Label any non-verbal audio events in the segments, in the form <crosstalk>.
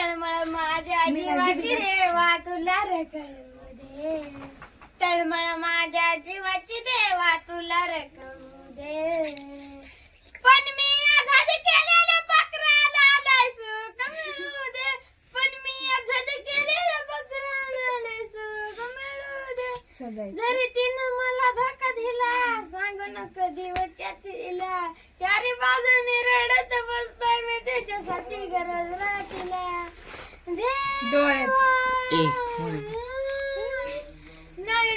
तळमळ माझ्या जीवाची देवा तुला रे कळू दे. तळमळ माझ्या जीवाची देवा तुला रे कळू दे. पण मी आझाद केलेल्या बकराला लय सुख मिळू दे. पण मी आझाद केलेल्या बकराला लय सुख मिळू दे जरी तिनं मला धक्का दिला सांगू नको दिवसच्या तिला. चारी बाजूनी रडत बसतोय मी त्याच्यासाठी गरज राहतीला नाही नाही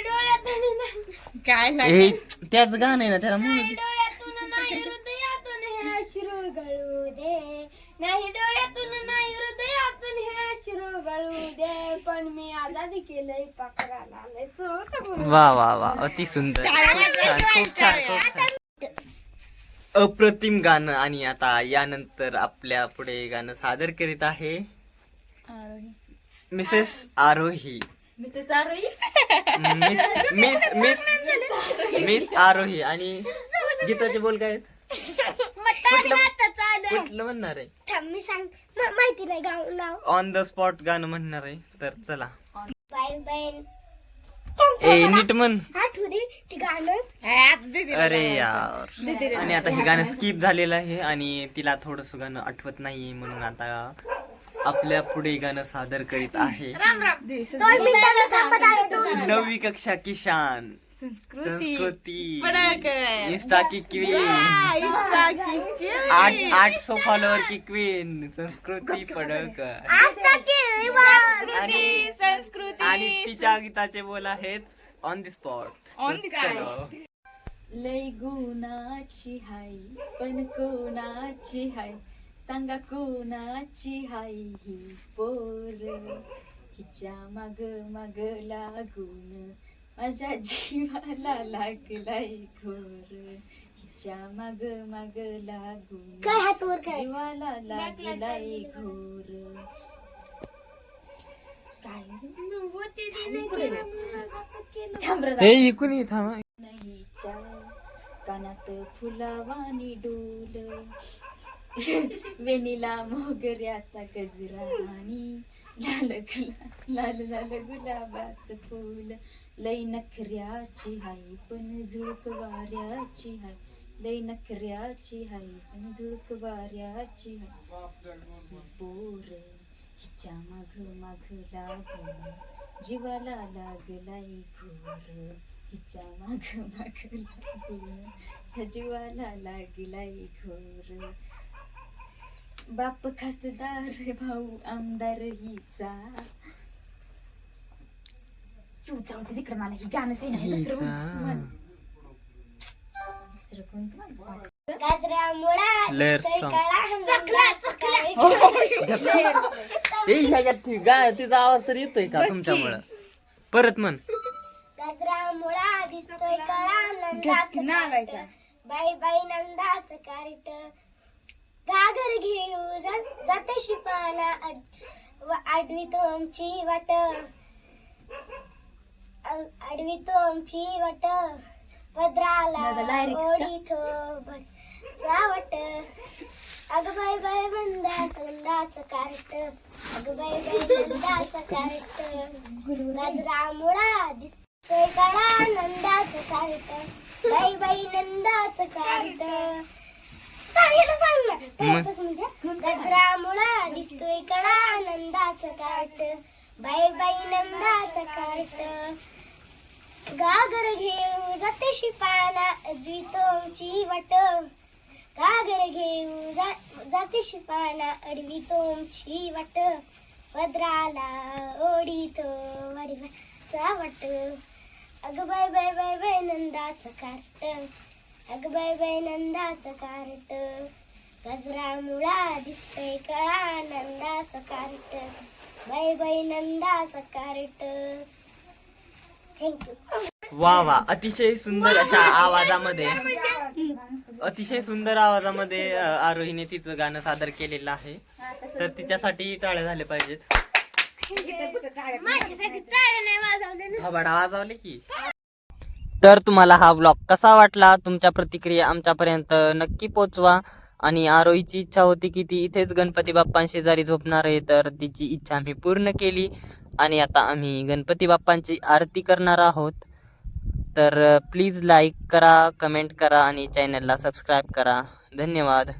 काय हे त्याच गाणं आहे ना त्याला म्हणून नाही डोळ्यातून नाही हृदयातून हे अश्रू गळू दे. नाही डोळ्यातून नाही हृदयातून हे अश्रू गळू दे पण मी आजादी केलंय पाखराला लय वा वा वा अति सुंदर. खूप छान खूप छान खूप छान. अप्रतिम गाणं आणि आता यानंतर आपल्या पुढे गाणं सादर करीत आहे. Mrs Aarohi. Mrs Aarohi? Miss miss miss miss Aarohi. आणि गीताचे बोल काय आहेत? कुठलं कुठलं म्हणणार आहे? थांब मी सांग. म- माहिती नाही गाव नाव. ऑन द स्पॉट गाणं म्हणणार आहे. तर चला. बाईन बाईन ए नीट म्हण. आठवू दे ते गाणं. अरे यार. आणि आता हे गाणं स्किप झालेलं आहे आणि तिला थोडस गाणं आठवत नाही म्हणून आता आपल्या पुढे गाणं सादर करीत आहे. नववी कक्षा किशान संस्कृती. इंस्टा की क्वीन. आठ आठ सो फॉलोअर की क्वीन. संस्कृती पडळकर. आणि संस्कृती. आणि तिच्या गीताचे बोल आहेत on the spot the spot. लय गुणाची हाय पण कोणाची हाय? सांगा कोणाची हाय ही पोर? हिच्या माग माग लागून माझ्या जीवाला लागलाय घोर. हिच्या माग माग लागून जीवाला लागलाय घोर. काय नाही. थांब रे हे इकून थांबा. नाहीच्या कानात फुलावानी डोल. <laughs> वेणीला मोगऱ्याचा गजरा आणि लाल गुला लाल लाल गुलाबाचं फुल. लई नखऱ्याची हाय पण झुळक वाऱ्याची हाय. लई नखऱ्याची हाय पण झुळक वाऱ्याची हाय. पोर हिच्या माग माग लागून जीवाला लागलाय घोर. हिच्या माग माग लागून जीवाला लागलाय घोर. बाप खासदार भाऊ आमदार हिचा. तू जाऊ दे तिकडे मला ही गाणंच आहे नाही दुसरं कोण-. दुसरं कोणतं ए ह्याच्यात ती गा तिचा आवाज तर येतोय का तुमच्यामुळं? परत म्हण. बाई बाई नंदाचं कार्ट. गागर घेऊ जाते शिपाना आडवी तो आमची वाट आडवी तो आमची वाट पदराला? ओढीतो जावट अग बाय बाय बंदाच बंदाच कार्ट अग बाय बाय बंदाच कार्ट गाजरा मुळा दिसतोय काळा नंदाच कार्ट बाई बाई नंदाच कार्ट गजरा मुळा दिसतोय काळा नंदाच कार्ट बाई बाई नंदाच कार्ट गागर घेऊ जाते शिपाना अजवी वाट. गागर घेऊ जाते शिपाना अडवी तोमची वाट. पदराला ओढीतो वाडीचा वाट. अग बाय बाय बाय बाय नंदाचं कार्ट अग बाय बाय नंदाचं कार्ट गजरा मुळा दिसतोय कळा नंदाचं कार्ट बाय बाय नंदाचं कार्ट थँक्यू वा. वा अतिशय सुंदर अशा आवाजामध्ये अतिशय सुंदर आवाजामध्ये अ, आरोहीने तिचं गाणं सादर केलेलं आहे. तर तिच्यासाठी टाळ्या झाले पाहिजेत. वाजवले की? तर तुम्हाला हा ब्लॉग कसा वाटला? तुमच्या प्रतिक्रिया आमच्यापर्यंत नक्की पोचवा. आणि आरोहीची इच्छा होती की ती इथेच गणपती बाप्पांशेजारी झोपणार आहे तर तिची इच्छा आम्ही पूर्ण केली. आणि आता आम्ही गणपती बाप्पांची आरती करणार आहोत. तर प्लीज लाईक करा कमेंट करा आणि चॅनलला सबस्क्राईब करा. धन्यवाद.